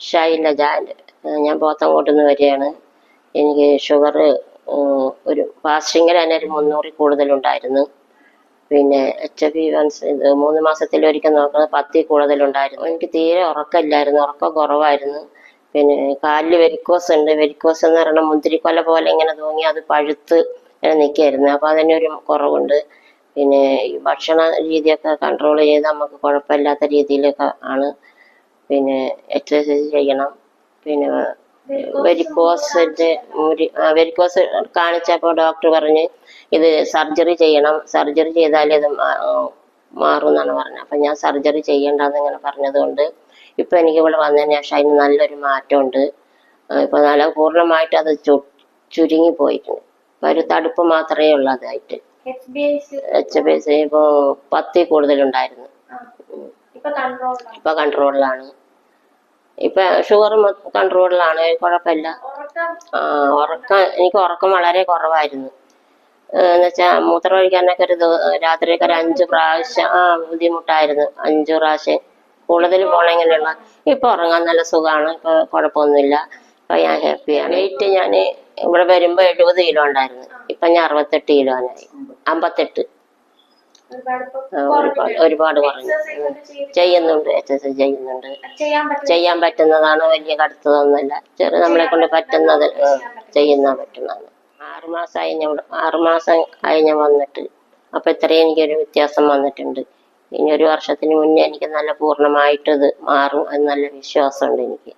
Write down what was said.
ഷൈലജ ഞാൻ പോത്തങ്കോട്ട് നിന്ന് വരികയാണ്. എനിക്ക് ഷുഗർ ഒരു ഫാസ്റ്റിങ്ങിൽ തന്നെ ഒരു മുന്നൂറിൽ കൂടുതലുണ്ടായിരുന്നു. പിന്നെ എച്ച് വി വൺസ് ഇത് മൂന്ന് മാസത്തിലൊരിക്കൽ നോക്കുന്നത് പത്തിൽ കൂടുതലുണ്ടായിരുന്നു. എനിക്ക് തീരെ ഉറക്കമില്ലായിരുന്നു. ഉറക്കം കുറവായിരുന്നു. പിന്നെ കാലിൽ വെരിക്കോസ് ഉണ്ട്. വെരിക്കോസ് എന്ന് പറയുന്ന മുന്തിരിക്കൊല പോലെ ഇങ്ങനെ തൂങ്ങി അത് പഴുത്ത് ഇങ്ങനെ നിൽക്കായിരുന്നു അപ്പോൾ അതിന് ഒരു കുറവുണ്ട്. പിന്നെ ഭക്ഷണ രീതിയൊക്കെ കൺട്രോൾ ചെയ്ത് നമുക്ക് കുഴപ്പമില്ലാത്ത രീതിയിലൊക്കെ ആണ്. പിന്നെ എക്സസൈസ് ചെയ്യണം. പിന്നെ വെരിക്കോസിന്റെ മുരി വെരിക്കോസ് കാണിച്ചപ്പോൾ ഡോക്ടർ പറഞ്ഞ് ഇത് സർജറി ചെയ്യണം. സർജറി ചെയ്താലേ ഇത് മാറും എന്നാണ് പറഞ്ഞത്. അപ്പം ഞാൻ സർജറി ചെയ്യണ്ടെന്ന് ഇങ്ങനെ പറഞ്ഞതുകൊണ്ട് ഇപ്പം എനിക്ക് ഇവിടെ വന്നതിന് ശേഷം അതിന് നല്ലൊരു മാറ്റമുണ്ട്. ഇപ്പം നല്ല പൂർണമായിട്ട് അത് ചു ചുരുങ്ങി പോയിട്ടുണ്ട് ഇപ്പം ഒരു തടുപ്പ് മാത്രമേ ഉള്ളൂ അതായിട്ട് എച്ച് ബി എസ് ഇപ്പോൾ പത്തിൽ കൂടുതലുണ്ടായിരുന്നു. ഇപ്പൊ കൺട്രോളിലാണ് ഇപ്പൊ ഷുഗർ കൺട്രോളിലാണ് കുഴപ്പമില്ല. ആ ഉറക്കം എനിക്ക് ഉറക്കം വളരെ കുറവായിരുന്നു. എന്നുവെച്ചാ മൂത്രം ഒഴിക്കാനൊക്കെ ഒരു രാത്രിയൊക്കെ ഒരു അഞ്ച് പ്രാവശ്യം ആ ബുദ്ധിമുട്ടായിരുന്നു. അഞ്ചു പ്രാവശ്യം. കൂടുതൽ പോണെങ്കിലുള്ള ഇപ്പൊ ഉറങ്ങാൻ നല്ല സുഖമാണ് ഇപ്പൊ കുഴപ്പമൊന്നുമില്ല. ഇപ്പൊ ഞാൻ ഹാപ്പിയാണ്. വെയിറ്റ് ഞാൻ ഇവിടെ വരുമ്പോ എഴുപത് കിലോ ഉണ്ടായിരുന്നു. ഇപ്പൊ ഞാൻ അറുപത്തെട്ട് കിലോ ആയി. അമ്പത്തെട്ട്. ഒരുപാട് കുറഞ്ഞു ചെയ്യുന്നുണ്ട്? എക്സസൈസ് ചെയ്യുന്നുണ്ട്. ചെയ്യാൻ പറ്റും ചെയ്യാൻ പറ്റുന്നതാണ് വലിയ കടുത്തതൊന്നുമല്ല. ചെറു നമ്മളെ കൊണ്ട് പറ്റുന്നത് ചെയ്യുന്ന പറ്റുന്നതാണ്. ആറുമാസമായി ഞാൻ ഇവിടെ- ആറുമാസം ആയി ഞാൻ വന്നിട്ട് അപ്പൊ ഇത്രയും എനിക്കൊരു വ്യത്യാസം വന്നിട്ടുണ്ട്. ഇനി ഒരു വർഷത്തിന് മുന്നേ എനിക്ക് നല്ല പൂർണമായിട്ട് ഇത് മാറും എന്ന് നല്ല വിശ്വാസമുണ്ട് എനിക്ക്.